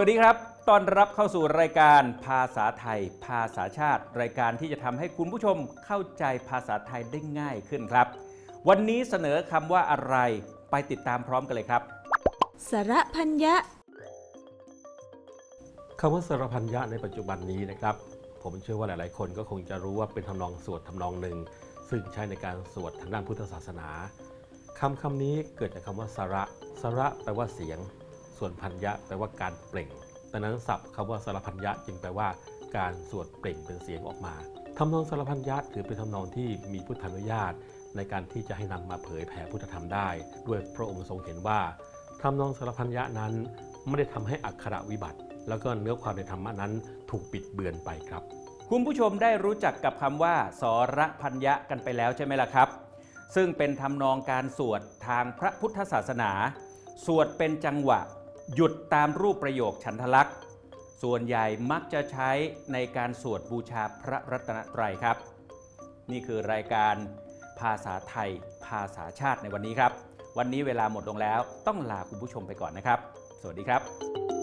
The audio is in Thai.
วัสดีครับต้อนรับเข้าสู่รายการภาษาไทย ภาษาชาติ รายการที่จะทำให้คุณผู้ชมเข้าใจภาษาไทยได้ง่ายขึ้นครับ วันนี้เสนอคำว่าอะไรไปติดตามพร้อมกันเลยครับสระพันยะคำว่าสรพันยะในปัจจุบันนี้นะครับ ผมเชื่อว่าหลาย ๆ คนก็คงจะรู้ว่าเป็นทำนองสวดทำนองหนึ่ง ซึ่งใช้ในการสวดทางด้านพุทธศาสนาคำคำนี้เกิดจากคำว่าสระสระแปลว่าเสียง ส่วนพันยะแปลว่าการเปล่งดังนั้นศัพท์คำว่าสารพันยะจึงแปลว่า การสวดเปล่งเป็นเสียงออกมาทำนองสารพันยะถือเป็นทำนองที่มีพุทธานุญาต ในการที่จะให้นำมาเผยแผ่พุทธธรรมได้ ด้วยพระองค์ทรงเห็นว่าทำนองสารพันยะนั้นไม่ได้ทำให้อักขระวิบัติ แล้วก็เนื้อความในธรรมะนั้นถูกปิดเบือนไปครับ คุณผู้ชมได้รู้จักกับคำว่า สรพัญญะกันไปแล้วใช่ไหมล่ะครับ ซึ่งเป็นทำนองการสวดทางพระพุทธศาสนา สวดเป็นจังหวะ หยุดตามรูปประโยคฉันทลักษณ์ ส่วนใหญ่มักจะใช้ในการสวดบูชาพระรัตนตรัยครับ นี่คือรายการภาษาไทย ภาษาชาติในวันนี้ครับ วันนี้เวลาหมดลงแล้วต้องลาคุณผู้ชมไปก่อนนะครับ สวัสดีครับ